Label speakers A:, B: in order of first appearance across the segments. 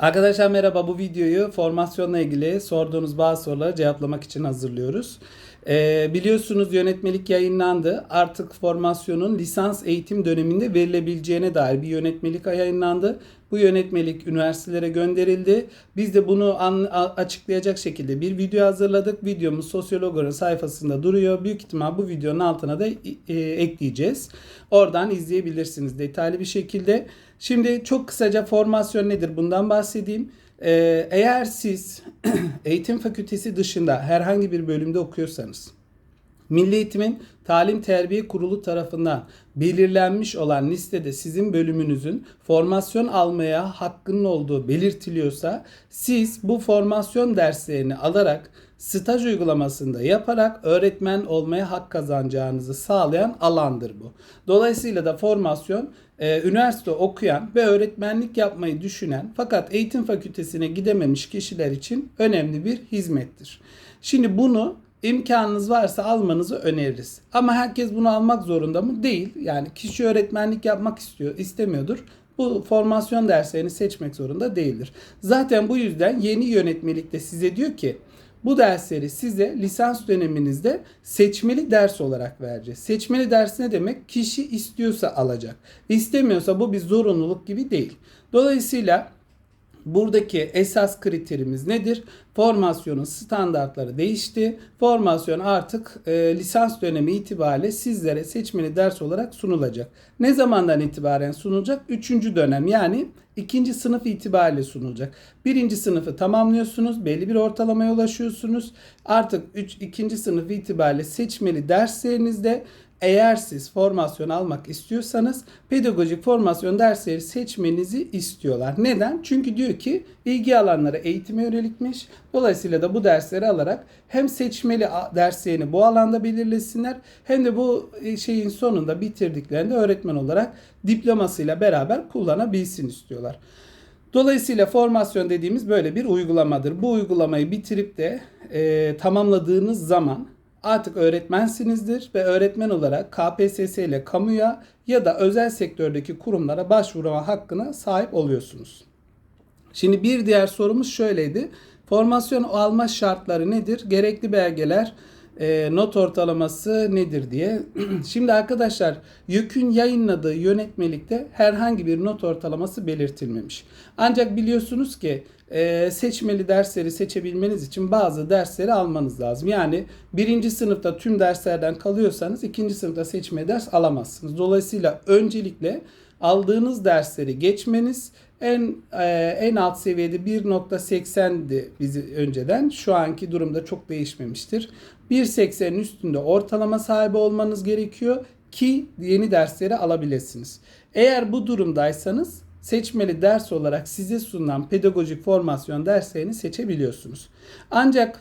A: Arkadaşlar merhaba bu videoyu formasyonla ilgili sorduğunuz bazı soruları cevaplamak için hazırlıyoruz. Ee, biliyorsunuz yönetmelik yayınlandı. Artık formasyonun lisans eğitim döneminde verilebileceğine dair bir yönetmelik yayınlandı. Bu yönetmelik üniversitelere gönderildi. Biz de bunu an- açıklayacak şekilde bir video hazırladık. Videomuz Sosyologor'un sayfasında duruyor. Büyük ihtimal bu videonun altına da e, ekleyeceğiz. Oradan izleyebilirsiniz detaylı bir şekilde. Şimdi çok kısaca formasyon nedir bundan bahsedeyim. Ee, eğer siz eğitim fakültesi dışında herhangi bir bölümde okuyorsanız Milli Eğitim'in Talim Terbiye Kurulu tarafından belirlenmiş olan listede sizin bölümünüzün formasyon almaya hakkının olduğu belirtiliyorsa siz bu formasyon derslerini alarak staj uygulamasında yaparak öğretmen olmaya hak kazanacağınızı sağlayan alandır bu. Dolayısıyla da formasyon e, üniversite okuyan ve öğretmenlik yapmayı düşünen fakat eğitim fakültesine gidememiş kişiler için önemli bir hizmettir. Şimdi bunu imkanınız varsa almanızı öneririz. Ama herkes bunu almak zorunda mı? Değil. Yani kişi öğretmenlik yapmak istiyor, istemiyordur. Bu formasyon derslerini seçmek zorunda değildir. Zaten bu yüzden yeni yönetmelik de size diyor ki bu dersleri size lisans döneminizde seçmeli ders olarak vereceğiz. Seçmeli ders ne demek? Kişi istiyorsa alacak. İstemiyorsa bu bir zorunluluk gibi değil. Dolayısıyla Buradaki esas kriterimiz nedir? Formasyonun standartları değişti. Formasyon artık e, lisans dönemi itibariyle sizlere seçmeli ders olarak sunulacak. Ne zamandan itibaren sunulacak? Üçüncü dönem yani ikinci sınıf itibariyle sunulacak. Birinci sınıfı tamamlıyorsunuz. Belli bir ortalamaya ulaşıyorsunuz. Artık üç, ikinci sınıf itibariyle seçmeli derslerinizde eğer siz formasyon almak istiyorsanız pedagojik formasyon dersleri seçmenizi istiyorlar. Neden? Çünkü diyor ki ilgi alanları eğitime yönelikmiş. Dolayısıyla da bu dersleri alarak hem seçmeli derslerini bu alanda belirlesinler hem de bu şeyin sonunda bitirdiklerinde öğretmen olarak diplomasıyla beraber kullanabilsin istiyorlar. Dolayısıyla formasyon dediğimiz böyle bir uygulamadır. Bu uygulamayı bitirip de e, tamamladığınız zaman artık öğretmensinizdir ve öğretmen olarak KPSS ile kamuya ya da özel sektördeki kurumlara başvurma hakkına sahip oluyorsunuz. Şimdi bir diğer sorumuz şöyleydi. Formasyon alma şartları nedir? Gerekli belgeler, e, not ortalaması nedir diye. Şimdi arkadaşlar YÖK'ün yayınladığı yönetmelikte herhangi bir not ortalaması belirtilmemiş. Ancak biliyorsunuz ki e, seçmeli dersleri seçebilmeniz için bazı dersleri almanız lazım. Yani birinci sınıfta tüm derslerden kalıyorsanız ikinci sınıfta seçmeli ders alamazsınız. Dolayısıyla öncelikle aldığınız dersleri geçmeniz en e, en alt seviyede 1.80'di bizi önceden. Şu anki durumda çok değişmemiştir. 1.80'in üstünde ortalama sahibi olmanız gerekiyor ki yeni dersleri alabilirsiniz. Eğer bu durumdaysanız seçmeli ders olarak size sunulan pedagojik formasyon derslerini seçebiliyorsunuz. Ancak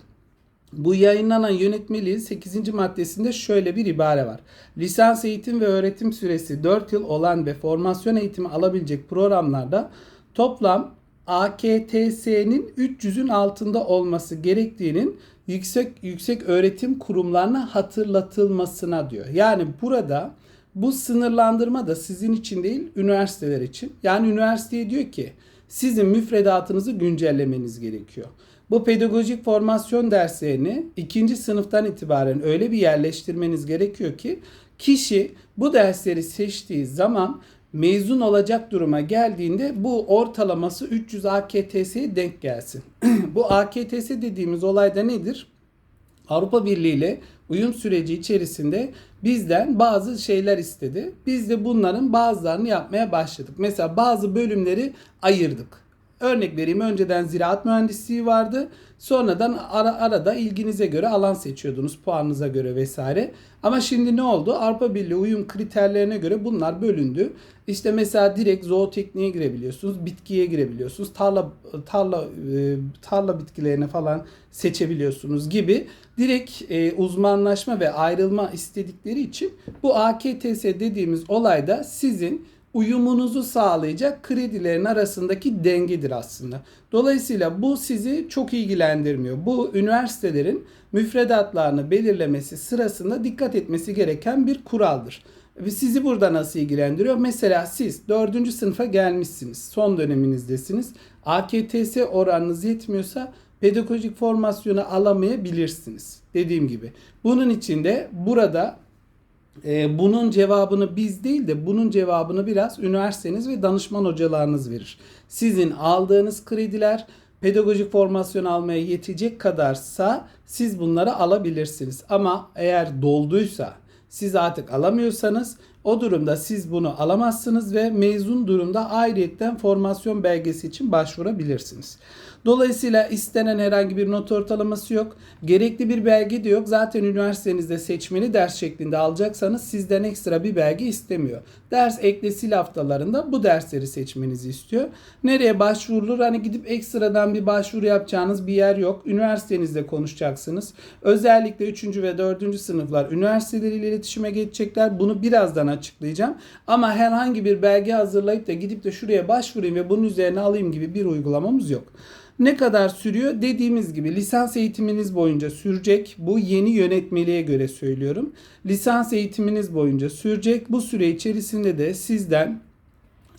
A: bu yayınlanan yönetmeliğin 8. maddesinde şöyle bir ibare var. Lisans eğitim ve öğretim süresi 4 yıl olan ve formasyon eğitimi alabilecek programlarda toplam AKTS'nin 300'ün altında olması gerektiğinin yüksek yüksek öğretim kurumlarına hatırlatılmasına diyor. Yani burada bu sınırlandırma da sizin için değil, üniversiteler için. Yani üniversiteye diyor ki sizin müfredatınızı güncellemeniz gerekiyor. Bu pedagojik formasyon derslerini ikinci sınıftan itibaren öyle bir yerleştirmeniz gerekiyor ki kişi bu dersleri seçtiği zaman mezun olacak duruma geldiğinde bu ortalaması 300 AKTS'ye denk gelsin. bu AKTS dediğimiz olayda nedir? Avrupa Birliği ile uyum süreci içerisinde bizden bazı şeyler istedi. Biz de bunların bazılarını yapmaya başladık. Mesela bazı bölümleri ayırdık. Örnek vereyim önceden ziraat mühendisliği vardı. Sonradan ara, arada ilginize göre alan seçiyordunuz puanınıza göre vesaire. Ama şimdi ne oldu? Avrupa Birliği uyum kriterlerine göre bunlar bölündü. İşte mesela direkt zootekniğe girebiliyorsunuz, bitkiye girebiliyorsunuz, tarla tarla e, tarla bitkilerine falan seçebiliyorsunuz gibi direkt e, uzmanlaşma ve ayrılma istedikleri için bu AKTS dediğimiz olayda sizin uyumunuzu sağlayacak kredilerin arasındaki dengedir aslında. Dolayısıyla bu sizi çok ilgilendirmiyor. Bu üniversitelerin müfredatlarını belirlemesi sırasında dikkat etmesi gereken bir kuraldır. Sizi burada nasıl ilgilendiriyor? Mesela siz 4. sınıfa gelmişsiniz. Son döneminizdesiniz. AKTS oranınız yetmiyorsa pedagojik formasyonu alamayabilirsiniz. Dediğim gibi. Bunun için de burada e, bunun cevabını biz değil de bunun cevabını biraz üniversiteniz ve danışman hocalarınız verir. Sizin aldığınız krediler pedagojik formasyon almaya yetecek kadarsa siz bunları alabilirsiniz. Ama eğer dolduysa siz artık alamıyorsanız o durumda siz bunu alamazsınız ve mezun durumda ayrıyetten formasyon belgesi için başvurabilirsiniz. Dolayısıyla istenen herhangi bir not ortalaması yok. Gerekli bir belge de yok. Zaten üniversitenizde seçmeli ders şeklinde alacaksanız sizden ekstra bir belge istemiyor. Ders eklesiyle haftalarında bu dersleri seçmenizi istiyor. Nereye başvurulur? Hani gidip ekstradan bir başvuru yapacağınız bir yer yok. Üniversitenizde konuşacaksınız. Özellikle 3. ve 4. sınıflar üniversiteleriyle iletişime geçecekler. Bunu birazdan açıklayacağım. Ama herhangi bir belge hazırlayıp da gidip de şuraya başvurayım ve bunun üzerine alayım gibi bir uygulamamız yok. Ne kadar sürüyor? Dediğimiz gibi lisans eğitiminiz boyunca sürecek. Bu yeni yönetmeliğe göre söylüyorum. Lisans eğitiminiz boyunca sürecek. Bu süre içerisinde de sizden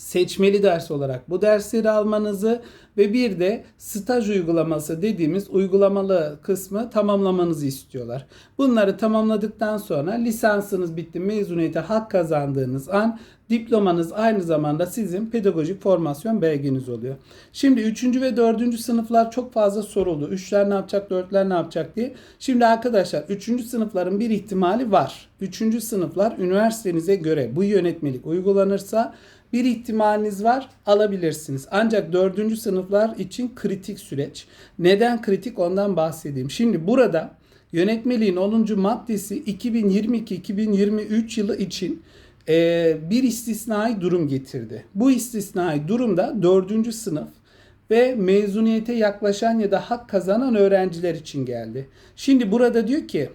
A: seçmeli ders olarak bu dersleri almanızı ve bir de staj uygulaması dediğimiz uygulamalı kısmı tamamlamanızı istiyorlar. Bunları tamamladıktan sonra lisansınız bitti, mezuniyete hak kazandığınız an diplomanız aynı zamanda sizin pedagojik formasyon belgeniz oluyor. Şimdi 3. ve 4. sınıflar çok fazla soruldu. 3'ler ne yapacak, 4'ler ne yapacak diye. Şimdi arkadaşlar 3. sınıfların bir ihtimali var. 3. sınıflar üniversitenize göre bu yönetmelik uygulanırsa bir ihtimaliniz var alabilirsiniz. Ancak dördüncü sınıflar için kritik süreç. Neden kritik ondan bahsedeyim. Şimdi burada yönetmeliğin 10. maddesi 2022-2023 yılı için e, bir istisnai durum getirdi. Bu istisnai durumda dördüncü sınıf ve mezuniyete yaklaşan ya da hak kazanan öğrenciler için geldi. Şimdi burada diyor ki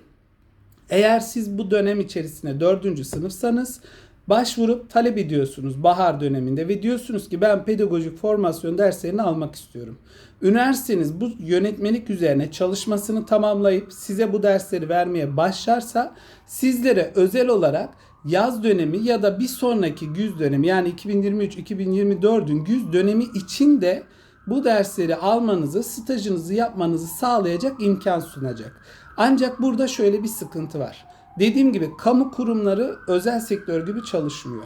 A: eğer siz bu dönem içerisinde dördüncü sınıfsanız başvurup talep ediyorsunuz bahar döneminde ve diyorsunuz ki ben pedagojik formasyon derslerini almak istiyorum. Üniversiteniz bu yönetmelik üzerine çalışmasını tamamlayıp size bu dersleri vermeye başlarsa sizlere özel olarak yaz dönemi ya da bir sonraki güz dönemi yani 2023-2024'ün güz dönemi için de bu dersleri almanızı, stajınızı yapmanızı sağlayacak imkan sunacak. Ancak burada şöyle bir sıkıntı var. Dediğim gibi kamu kurumları özel sektör gibi çalışmıyor.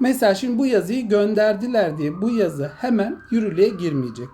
A: Mesela şimdi bu yazıyı gönderdiler diye bu yazı hemen yürürlüğe girmeyecek.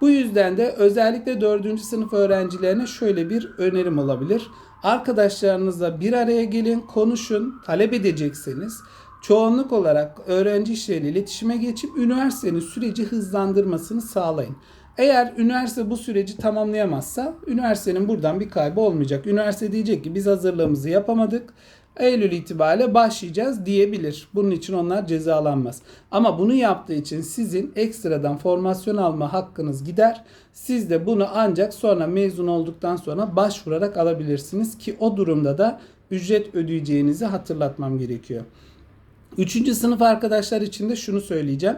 A: Bu yüzden de özellikle 4. sınıf öğrencilerine şöyle bir önerim olabilir. Arkadaşlarınızla bir araya gelin, konuşun, talep edecekseniz çoğunluk olarak öğrenci işleriyle iletişime geçip üniversitenin süreci hızlandırmasını sağlayın. Eğer üniversite bu süreci tamamlayamazsa üniversitenin buradan bir kaybı olmayacak. Üniversite diyecek ki biz hazırlığımızı yapamadık. Eylül itibariyle başlayacağız diyebilir. Bunun için onlar cezalanmaz. Ama bunu yaptığı için sizin ekstradan formasyon alma hakkınız gider. Siz de bunu ancak sonra mezun olduktan sonra başvurarak alabilirsiniz ki o durumda da ücret ödeyeceğinizi hatırlatmam gerekiyor. Üçüncü sınıf arkadaşlar için de şunu söyleyeceğim.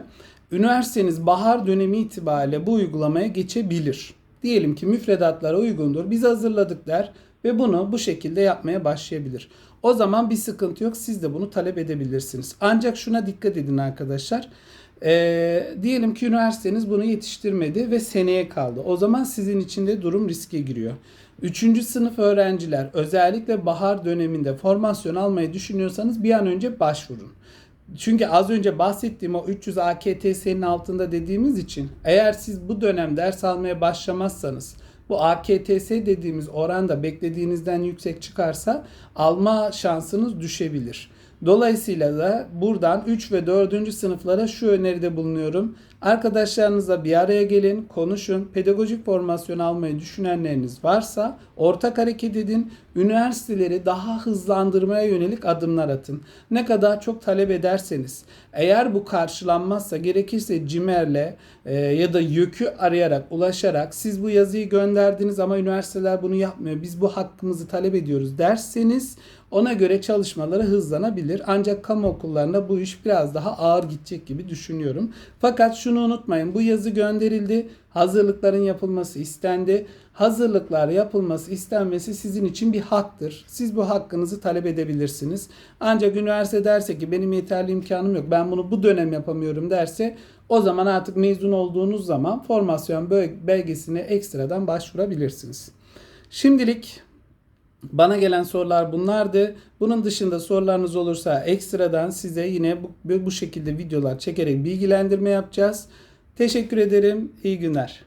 A: Üniversiteniz bahar dönemi itibariyle bu uygulamaya geçebilir. Diyelim ki müfredatlara uygundur. Biz hazırladık der ve bunu bu şekilde yapmaya başlayabilir. O zaman bir sıkıntı yok. Siz de bunu talep edebilirsiniz. Ancak şuna dikkat edin arkadaşlar. Ee, diyelim ki üniversiteniz bunu yetiştirmedi ve seneye kaldı. O zaman sizin için de durum riske giriyor. Üçüncü sınıf öğrenciler özellikle bahar döneminde formasyon almayı düşünüyorsanız bir an önce başvurun. Çünkü az önce bahsettiğim o 300 AKTS'nin altında dediğimiz için eğer siz bu dönem ders almaya başlamazsanız bu AKTS dediğimiz oranda beklediğinizden yüksek çıkarsa alma şansınız düşebilir. Dolayısıyla da buradan 3 ve 4. sınıflara şu öneride bulunuyorum. Arkadaşlarınızla bir araya gelin, konuşun. Pedagojik formasyon almayı düşünenleriniz varsa ortak hareket edin. Üniversiteleri daha hızlandırmaya yönelik adımlar atın. Ne kadar çok talep ederseniz. Eğer bu karşılanmazsa gerekirse CİMER'le e, ya da YÖK'ü arayarak, ulaşarak siz bu yazıyı gönderdiniz ama üniversiteler bunu yapmıyor. Biz bu hakkımızı talep ediyoruz derseniz ona göre çalışmaları hızlanabilir. Ancak kamu okullarında bu iş biraz daha ağır gidecek gibi düşünüyorum. Fakat şunu unutmayın. Bu yazı gönderildi. Hazırlıkların yapılması istendi. Hazırlıklar yapılması istenmesi sizin için bir haktır. Siz bu hakkınızı talep edebilirsiniz. Ancak üniversite derse ki benim yeterli imkanım yok. Ben bunu bu dönem yapamıyorum derse O zaman artık mezun olduğunuz zaman formasyon belgesine ekstradan başvurabilirsiniz. Şimdilik bana gelen sorular bunlardı. Bunun dışında sorularınız olursa ekstradan size yine bu, bu şekilde videolar çekerek bilgilendirme yapacağız. Teşekkür ederim. İyi günler.